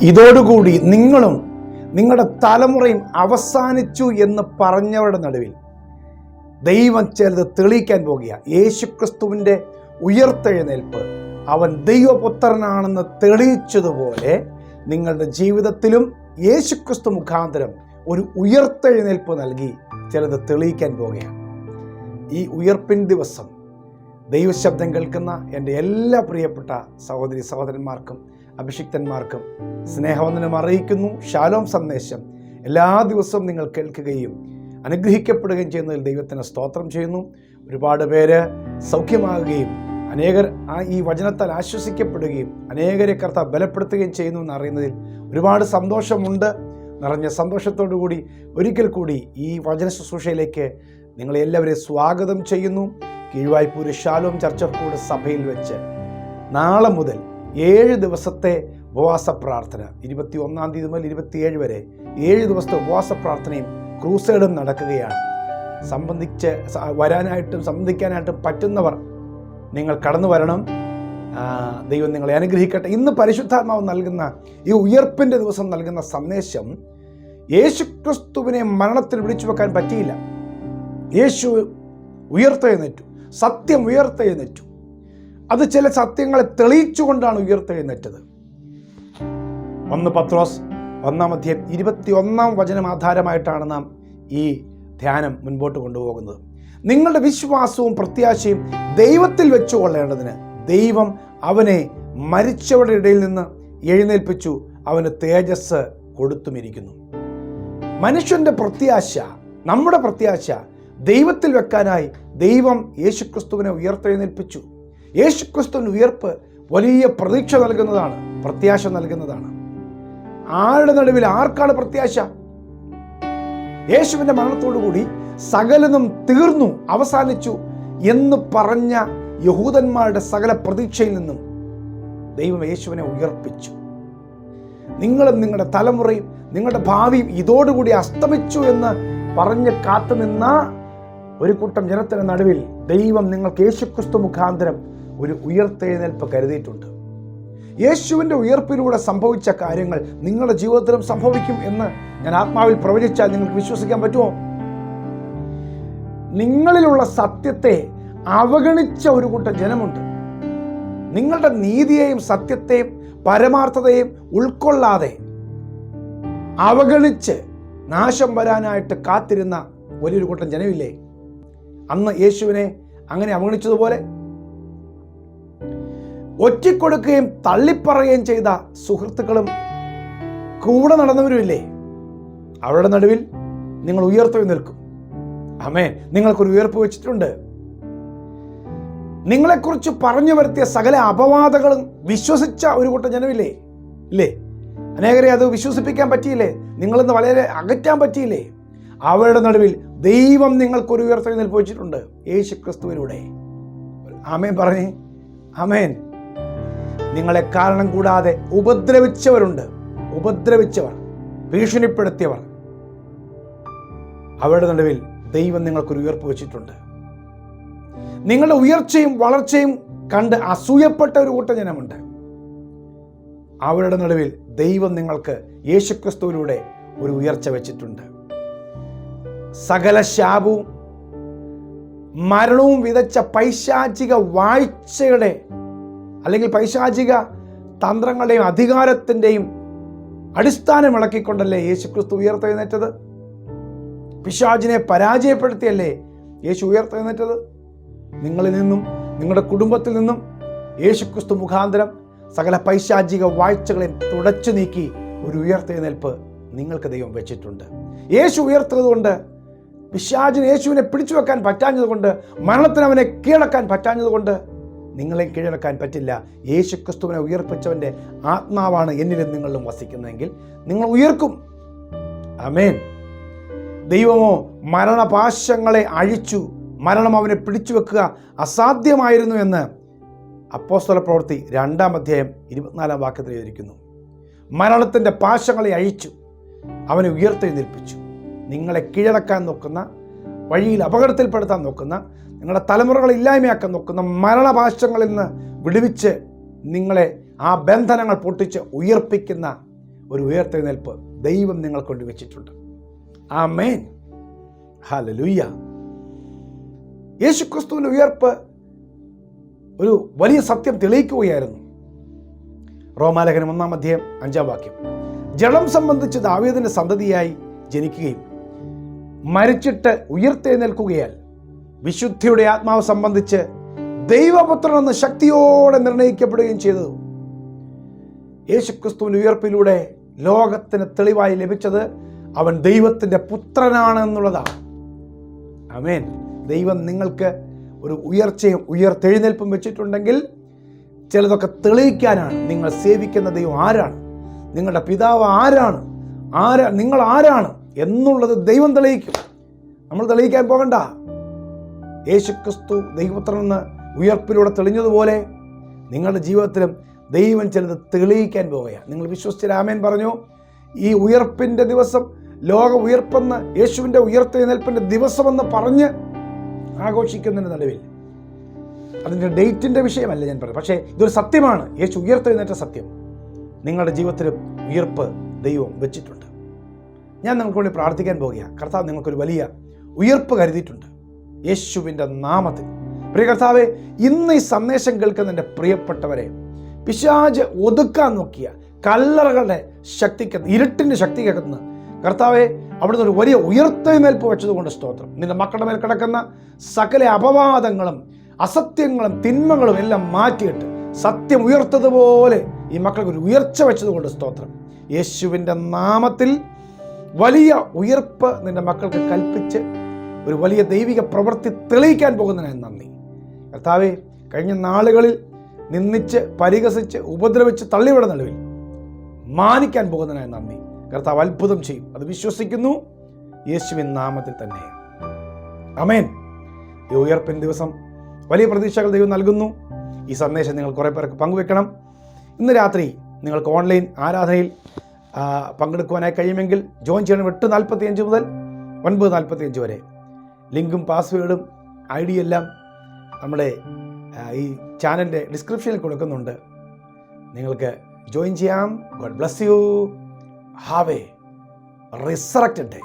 ഇതോടുകൂടി നിങ്ങളും നിങ്ങളുടെ തലമുറയും അവസാനിച്ചു എന്ന് പറഞ്ഞവരുടെ നടുവിൽ ദൈവം ചിലത് തെളിയിക്കാൻ പോകുക യേശുക്രിസ്തുവിന്റെ ഉയർത്തെഴുന്നേൽപ്പ്. അവൻ ദൈവപുത്രനാണെന്ന് തെളിയിച്ചതുപോലെ നിങ്ങളുടെ ജീവിതത്തിലും യേശുക്രിസ്തു മുഖാന്തരം ഒരു ഉയർത്തെഴുന്നേൽപ്പ് നൽകി ചിലത് തെളിയിക്കാൻ പോകുകയാണ്. ഈ ഉയർപ്പിൻ ദിവസം ദൈവശബ്ദം കേൾക്കുന്ന എന്റെ എല്ലാ പ്രിയപ്പെട്ട സഹോദരി സഹോദരന്മാർക്കും അഭിഷിക്തന്മാർക്കും സ്നേഹവന്ദനം അറിയിക്കുന്നു ശാലോം സന്ദേശം എല്ലാ ദിവസവും നിങ്ങൾ കേൾക്കുകയും അനുഗ്രഹിക്കപ്പെടുകയും ചെയ്യുന്നതിൽ ദൈവത്തിന് സ്തോത്രം ചെയ്യുന്നു. ഒരുപാട് പേര് സൗഖ്യമാകുകയും അനേകർ ആ ഈ വചനത്താൽ ആശ്വസിക്കപ്പെടുകയും അനേകരെ കർത്ത ബലപ്പെടുത്തുകയും ചെയ്യുന്നു എന്നറിയുന്നതിൽ ഒരുപാട് സന്തോഷമുണ്ട്. നിറഞ്ഞ സന്തോഷത്തോടു കൂടി ഒരിക്കൽ കൂടി ഈ വചന ശുശ്രൂഷയിലേക്ക് നിങ്ങളെ എല്ലാവരെയും സ്വാഗതം ചെയ്യുന്നു. കീഴ്വായ്പൂര് ശാലോം ചർച്ച് ഓഫ് കൂട് സഭയിൽ വെച്ച് നാളെ മുതൽ ഏഴ് ദിവസത്തെ ഉപവാസ പ്രാർത്ഥന. ഇരുപത്തി ഒന്നാം തീയതി മുതൽ ഇരുപത്തിയേഴ് വരെ ഏഴ് ദിവസത്തെ ഉപവാസ പ്രാർത്ഥനയും ക്രൂസേഡും നടക്കുകയാണ്. സംബന്ധിച്ച് വരാനായിട്ടും സംബന്ധിക്കാനായിട്ടും പറ്റുന്നവർ നിങ്ങൾ കടന്നു വരണം. ദൈവം നിങ്ങളെ അനുഗ്രഹിക്കട്ടെ. ഇന്ന് പരിശുദ്ധാത്മാവ് നൽകുന്ന ഈ ഉയർപ്പിന്റെ ദിവസം നൽകുന്ന സന്ദേശം യേശുക്രിസ്തുവിനെ മരണത്തിൽ വിളിച്ചു വെക്കാൻ പറ്റിയില്ല. യേശു ഉയർത്തെഴുന്നേറ്റു. സത്യം ഉയർത്തെഴുന്നേറ്റു. അത് ചില സത്യങ്ങളെ തെളിയിച്ചുകൊണ്ടാണ് ഉയർത്തെഴുന്നേറ്റത്. ഒന്ന് പത്രോസ് ഒന്നാം അധ്യയം ഇരുപത്തി ഒന്നാം വചനം ആധാരമായിട്ടാണ് നാം ഈ ധ്യാനം മുൻപോട്ട് കൊണ്ടുപോകുന്നത്. നിങ്ങളുടെ വിശ്വാസവും പ്രത്യാശയും ദൈവത്തിൽ വെച്ചു കൊള്ളേണ്ടതിന് ദൈവം അവനെ മരിച്ചവരുടെ ഇടയിൽ നിന്ന് എഴുന്നേൽപ്പിച്ചു അവന് തേജസ് കൊടുത്തുമിരിക്കുന്നു. മനുഷ്യന്റെ പ്രത്യാശ നമ്മുടെ പ്രത്യാശ ദൈവത്തിൽ വെക്കാനായി ദൈവം യേശുക്രിസ്തുവിനെ ഉയർത്തെഴുന്നേൽപ്പിച്ചു. യേശുക്രിസ്തുവിന് ഉയർപ്പ് വലിയ പ്രതീക്ഷ നൽകുന്നതാണ് പ്രത്യാശ നൽകുന്നതാണ്. ആരുടെ നടുവിൽ ആർക്കാണ് പ്രത്യാശ? യേശുവിന്റെ മരണത്തോടുകൂടി സകലനും തീർന്നു അവസാനിച്ചു എന്ന് പറഞ്ഞ യഹൂദന്മാരുടെ സകല പ്രതീക്ഷയിൽ നിന്നും ദൈവം യേശുവിനെ ഉയർപ്പിച്ചു. നിങ്ങളും നിങ്ങളുടെ തലമുറയും നിങ്ങളുടെ ഭാവിയും ഇതോടുകൂടി അസ്തമിച്ചു എന്ന് പറഞ്ഞ് കാത്തുനിന്ന ഒരു കൂട്ടം ജനത്തിന് നടുവിൽ ദൈവം നിങ്ങൾക്ക് യേശുക്രിസ്തു മുഖാന്തരം ഒരു ഉയർത്തെഴുന്നേൽപ്പ് കരുതിയിട്ടുണ്ട്. യേശുവിന്റെ ഉയർപ്പിലൂടെ സംഭവിച്ച കാര്യങ്ങൾ നിങ്ങളുടെ ജീവിതത്തിലും സംഭവിക്കും എന്ന് ഞാൻ ആത്മാവിൽ പ്രവചിച്ചാൽ നിങ്ങൾക്ക് വിശ്വസിക്കാൻ പറ്റുമോ? നിങ്ങളിലുള്ള സത്യത്തെ അവഗണിച്ച ഒരു കൂട്ടം ജനമുണ്ട്. നിങ്ങളുടെ നീതിയെയും സത്യത്തെയും പരമാർത്ഥതയും ഉൾക്കൊള്ളാതെ അവഗണിച്ച് നാശം വരാനായിട്ട് കാത്തിരുന്ന വലിയൊരു കൂട്ടം ജനമില്ലേ? അന്ന് യേശുവിനെ അങ്ങനെ അവഗണിച്ചതുപോലെ ഒറ്റിക്കൊടുക്കുകയും തള്ളിപ്പറയുകയും ചെയ്ത സുഹൃത്തുക്കളും കൂടെ നടന്നവരുമില്ലേ? അവരുടെ നടുവിൽ നിങ്ങൾ ഉയർത്തു നിൽക്കും. അമേ നിങ്ങൾക്കൊരു ഉയർപ്പ് വെച്ചിട്ടുണ്ട്. നിങ്ങളെക്കുറിച്ച് പറഞ്ഞു വരുത്തിയ സകല അപവാദങ്ങളും വിശ്വസിച്ച ഒരു കൂട്ടം ജനമില്ലേ? ഇല്ലേ? അനേകരെ അത് വിശ്വസിപ്പിക്കാൻ പറ്റിയില്ലേ? നിങ്ങളിന്ന് വളരെ അകറ്റാൻ പറ്റിയില്ലേ? അവരുടെ നടുവിൽ ദൈവം നിങ്ങൾക്കൊരു ഉയർത്തൽ നിൽപ്പിച്ചിട്ടുണ്ട് യേശു ക്രിസ്തുവിലൂടെ ആമേൻ പറഞ്ഞേ. ആമേൻ. നിങ്ങളെ കാരണം കൂടാതെ ഉപദ്രവിച്ചവരുണ്ട്. ഉപദ്രവിച്ചവർ ഭീഷണിപ്പെടുത്തിയവർ. അവരുടെ നടുവിൽ ദൈവം നിങ്ങൾക്കൊരു ഉയർപ്പ് വെച്ചിട്ടുണ്ട്. നിങ്ങളുടെ ഉയർച്ചയും വളർച്ചയും കണ്ട് അസൂയപ്പെട്ട ഒരു കൂട്ടം ജനമുണ്ട്. അവരുടെ നടുവിൽ ദൈവം നിങ്ങൾക്ക് യേശുക്രിസ്തുവിലൂടെ ഒരു ഉയർച്ച വെച്ചിട്ടുണ്ട്. സകല ശാപവും മരണവും വിതച്ച പൈശാചിക വാഴ്ചയുടെ അല്ലെങ്കിൽ പൈശാചിക തന്ത്രങ്ങളുടെയും അധികാരത്തിന്റെയും അടിസ്ഥാനം ഇളക്കിക്കൊണ്ടല്ലേ യേശുക്രിസ്തു ഉയർത്തെഴുന്നേറ്റത്? പിശാചിനെ പരാജയപ്പെടുത്തിയല്ലേ യേശു ഉയർത്തെഴുന്നേറ്റത്? നിങ്ങളിൽ നിന്നും നിങ്ങളുടെ കുടുംബത്തിൽ നിന്നും യേശുക്രിസ്തു മുഖാന്തരം സകല പൈശാചിക വാഴ്ചകളെ തുടച്ചു നീക്കി ഒരു ഉയർത്തെഴുന്നേൽപ്പ് നിങ്ങൾക്ക് ദൈവം വെച്ചിട്ടുണ്ട്. യേശു ഉയർത്തതുകൊണ്ട് പിശാചിന് യേശുവിനെ പിടിച്ചു വെക്കാൻ പറ്റാഞ്ഞതുകൊണ്ട് മരണത്തിന് അവനെ കീഴടക്കാൻ പറ്റാഞ്ഞതുകൊണ്ട് നിങ്ങളെ കീഴടക്കാൻ പറ്റില്ല. യേശു ക്രിസ്തുവിനെ ഉയർപ്പിച്ചവന്റെ ആത്മാവാണ് എന്നിലും നിങ്ങളിലും വസിക്കുന്നതെങ്കിൽ നിങ്ങൾ ഉയർക്കും. അമേൻ ദൈവമോ മരണപാശങ്ങളെ അഴിച്ചു മരണം അവനെ പിടിച്ചു വെക്കുക അസാധ്യമായിരുന്നു എന്ന് അപ്പോസ്തല പ്രവൃത്തി രണ്ടാം അധ്യായം ഇരുപത്തിനാലാം വാക്യത്തിൽ എഴുതിയിരിക്കുന്നു. മരണത്തിന്റെ പാശങ്ങളെ അഴിച്ചു അവനെ ഉയർത്തെഴുന്നേൽപ്പിച്ചു. നിങ്ങളെ കീഴടക്കാൻ നോക്കുന്ന വഴിയിൽ അപകടത്തിൽപ്പെടുത്താൻ നോക്കുന്ന നിങ്ങളുടെ തലമുറകൾ ഇല്ലായ്മയാക്കാൻ നോക്കുന്ന മരണപാശങ്ങളിൽ നിന്ന് വിടുവിച്ച് നിങ്ങളെ ആ ബന്ധനങ്ങൾ പൊട്ടിച്ച് ഉയർപ്പിക്കുന്ന ഒരു ഉയർത്തെഴുന്നേൽപ്പ് ദൈവം നിങ്ങൾക്ക് വേണ്ടി വെച്ചിട്ടുണ്ട്. ആ മേൻ ഹലലുയ്യ യേശുക്രിസ്തുവിന്റെ ഉയർപ്പ് ഒരു വലിയ സത്യം തെളിയിക്കുകയായിരുന്നു. റോമാലേഖനം ഒന്നാം അധ്യായം അഞ്ചാം വാക്യം. ജലം സംബന്ധിച്ച് ദാവീദിന്റെ സന്തതിയായി ജനിക്കുകയും മരിച്ചിട്ട് ഉയർത്തെഴുന്നേൽക്കുകയാൽ വിശുദ്ധിയുടെ ആത്മാവ് സംബന്ധിച്ച് ദൈവപുത്രൻ എന്ന ശക്തിയോടെ നിർണയിക്കപ്പെടുകയും ചെയ്തു. യേശുക്രിസ്തുവിന്റെ ഉയർപ്പിലൂടെ ലോകത്തിന് തെളിവായി ലഭിച്ചത് അവൻ ദൈവത്തിന്റെ പുത്രനാണ് എന്നുള്ളതാണ് അമേൻ ദൈവം നിങ്ങൾക്ക് ഒരു ഉയർച്ചയും ഉയർത്തെഴുന്നേൽപ്പും വെച്ചിട്ടുണ്ടെങ്കിൽ ചിലതൊക്കെ തെളിയിക്കാനാണ്. നിങ്ങൾ സേവിക്കുന്ന ദൈവം ആരാണ്? നിങ്ങളുടെ പിതാവ് ആരാണ്? ആരാ നിങ്ങൾ ആരാണ്? എന്നുള്ളത് ദൈവം തെളിയിക്കും. നമ്മൾ തെളിയിക്കാൻ പോകണ്ട. യേശുക്രിസ്തു ദൈവപുത്രനെന്ന് ഉയർപ്പിലൂടെ തെളിഞ്ഞതുപോലെ നിങ്ങളുടെ ജീവിതത്തിലും ദൈവം ചിലത് തെളിയിക്കാൻ പോവുകയാണ്. നിങ്ങൾ വിശ്വസിച്ച് രാമൻ പറഞ്ഞു. ഈ ഉയർപ്പിന്റെ ദിവസം ലോക ഉയർപ്പെന്ന് യേശുവിന്റെ ഉയർത്തെഴുന്നേൽപ്പിന്റെ ദിവസമെന്ന് പറഞ്ഞ് ആഘോഷിക്കുന്നതിന് നടുവിൽ അതിന്റെ ഡേറ്റിന്റെ വിഷയമല്ല ഞാൻ പറയുന്നത് പക്ഷേ ഇതൊരു സത്യമാണ്. യേശു ഉയർത്തെഴുന്നേറ്റ സത്യം. നിങ്ങളുടെ ജീവിതത്തിലും ഉയർപ്പ് ദൈവം വെച്ചിട്ടുണ്ട്. ഞാൻ നിങ്ങൾക്ക് വേണ്ടി പ്രാർത്ഥിക്കാൻ പോവുകയാണ്. കർത്താവ് നിങ്ങൾക്കൊരു വലിയ ഉയർപ്പ് കരുതിയിട്ടുണ്ട്. യേശുവിന്റെ നാമത്തിൽ. പ്രിയ കർത്താവെ ഇന്ന് ഈ സന്ദേശം കേൾക്കുന്ന എന്റെ പ്രിയപ്പെട്ടവരെ പിശാജ് ഒതുക്കാൻ നോക്കിയ കല്ലറകളുടെ ശക്തിക്ക് ഇരുട്ടിന്റെ ശക്തിക്കകത്തുനിന്ന് കർത്താവെ അവിടുന്ന് ഒരു വലിയ ഉയർത്തെഴുന്നേൽപ്പ് വെച്ചതുകൊണ്ട് സ്തോത്രം. നിന്റെ മക്കളുടെ മേൽ കിടക്കുന്ന സകല അപവാദങ്ങളും അസത്യങ്ങളും തിന്മകളും എല്ലാം മാറ്റിയിട്ട് സത്യം ഉയർത്തതുപോലെ ഈ മക്കൾക്ക് ഒരു ഉയർച്ച വെച്ചതുകൊണ്ട് സ്തോത്രം. യേശുവിന്റെ നാമത്തിൽ വലിയ ഉയർപ്പ് നിന്റെ മക്കൾക്ക് കൽപ്പിച്ച് ഒരു വലിയ ദൈവിക പ്രവൃത്തി തെളിയിക്കാൻ പോകുന്നതിനെ നന്ദി. കർത്താവെ കഴിഞ്ഞ നാളുകളിൽ നിന്ദിച്ച് പരിഹസിച്ച് ഉപദ്രവിച്ച് തള്ളിവിട നടുവിൽ മാനിക്കാൻ പോകുന്നതിനായി നന്ദി. കർത്താവ് അത്ഭുതം ചെയ്യും. അത് വിശ്വസിക്കുന്നു. യേശുവിൻ നാമത്തിൽ തന്നെ. അമേൻ ഈ ഉയർപ്പിൻ ദിവസം വലിയ പ്രതീക്ഷകൾ ദൈവം നൽകുന്നു. ഈ സന്ദേശം നിങ്ങൾ കുറേ പേർക്ക് പങ്കുവെക്കണം. ഇന്ന് രാത്രി നിങ്ങൾക്ക് ഓൺലൈൻ ആരാധനയിൽ പങ്കെടുക്കുവാനായി കഴിയുമെങ്കിൽ ജോയിൻ ചെയ്യണം. എട്ട് നാൽപ്പത്തി അഞ്ച് മുതൽ ഒൻപത് നാൽപ്പത്തി അഞ്ച് വരെ. ലിങ്കും പാസ്വേഡും ഐ ഡി എല്ലാം നമ്മുടെ ഈ ചാനലിന്റെ ഡിസ്ക്രിപ്ഷനിൽ കൊടുക്കുന്നുണ്ട്. നിങ്ങൾക്ക് ജോയിൻ ചെയ്യാം. God bless you. Have a resurrected day.